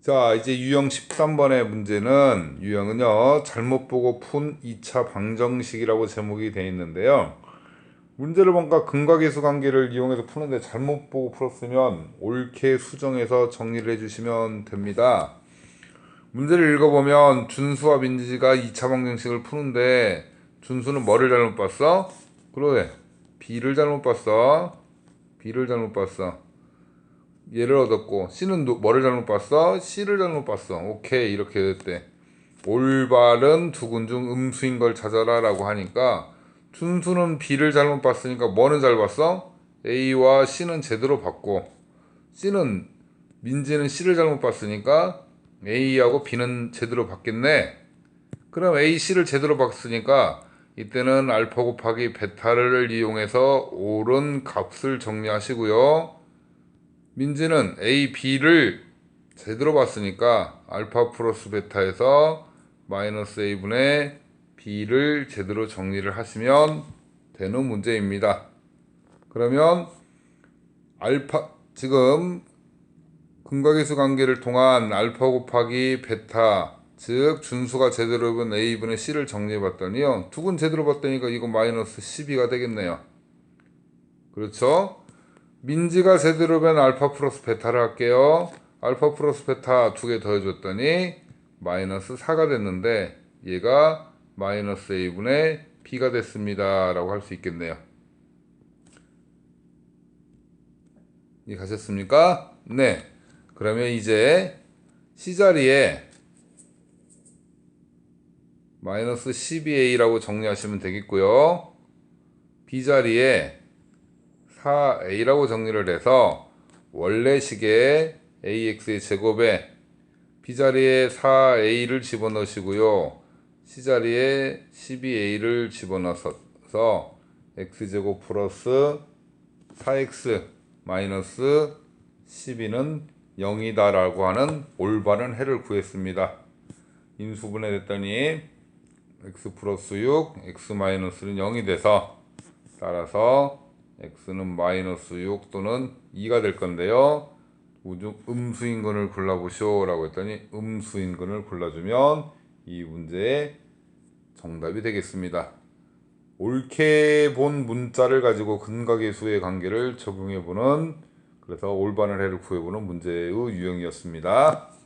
자, 이제 유형 13번의 문제는 유형은요. 잘못 보고 푼 2차 방정식이라고 제목이 되어 있는데요. 문제를 뭔가 근과계수 관계를 이용해서 푸는데 잘못 보고 풀었으면 옳게 수정해서 정리를 해주시면 됩니다. 문제를 읽어보면 준수와 민지가 2차 방정식을 푸는데 준수는 뭐를 잘못 봤어? 그러네. B를 잘못 봤어. B를 잘못 봤어. 얘를 얻었고 C는 노- 뭐를 잘못 봤어? C를 잘못 봤어. 오케이 이렇게 됐대. 올바른 두근 중 음수인 걸 찾아라 라고 하니까 준수는 B를 잘못 봤으니까 뭐는 잘 봤어? A와 C는 제대로 봤고 C는 민지는 C를 잘못 봤으니까 A하고 B는 제대로 봤겠네. 그럼 A, C를 제대로 봤으니까 이때는 알파 곱하기 베타를 이용해서 옳은 값을 정리하시고요. 민지는 A, B를 제대로 봤으니까 알파 플러스 베타에서 마이너스 A분의 B를 제대로 정리를 하시면 되는 문제입니다. 그러면 알파 지금 근각계수 관계를 통한 알파 곱하기 베타 즉 준수가 제대로 본 A분의 C를 정리해 봤더니요. 두근 제대로 봤다니까 이거 마이너스 12가 되겠네요. 그렇죠? 민지가 제대로 된 알파 플러스 베타를 할게요. 알파 플러스 베타 두 개 더해줬더니 마이너스 4가 됐는데 얘가 마이너스 A분의 B가 됐습니다. 라고 할 수 있겠네요. 이해가셨습니까? 네. 그러면 이제 C자리에 마이너스 12A라고 정리하시면 되겠고요. B자리에 4A라고 정리를 해서 원래 식의 AX의 제곱에 B자리에 4A를 집어넣으시고요. C자리에 12A를 집어넣어서 X제곱 플러스 4X 마이너스 12는 0이다 라고 하는 올바른 해를 구했습니다. 인수분해 됐더니 x 플러스 6, x 마이너스는 0이 돼서 따라서 x는 마이너스 6 또는 2가 될 건데요. 음수인근을 골라보시오 라고 했더니 음수인근을 골라주면 이 문제의 정답이 되겠습니다. 옳게 본 문자를 가지고 근각계수의 관계를 적용해보는 그래서 올바른 해를 구해보는 문제의 유형이었습니다.